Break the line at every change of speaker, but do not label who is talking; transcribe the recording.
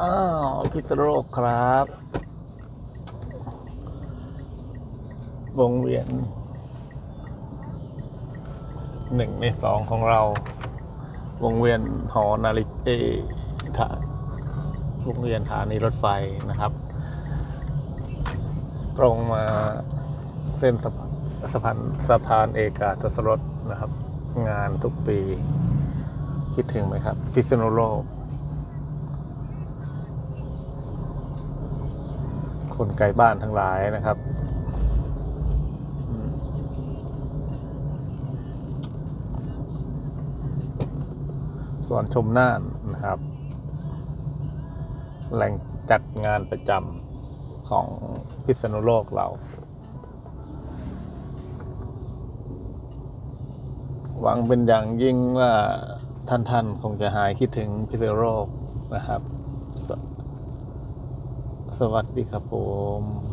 อ้าวพิษณุโลกครับ วงเวียนหนึ่งในสองของเรา วงเวียนหอนาฬิกเอฐานวงเวียนฐานีรถไฟนะครับ ตรงมาเส้นสะพานสะพานสะพานเอกาทศรสนะครับ งานทุกปี คิดถึงไหมครับ พิษณุโลก คนไกลบ้านทั้งหลายนะครับส่วนชมน่านนะครับ แหล่งจัดงานประจำของพิษณุโลกเรา หวังเป็นอย่างยิ่งว่าท่านท่านๆคงจะหายคิดถึงพิษณุโลกนะครับ สวัสดีครับผม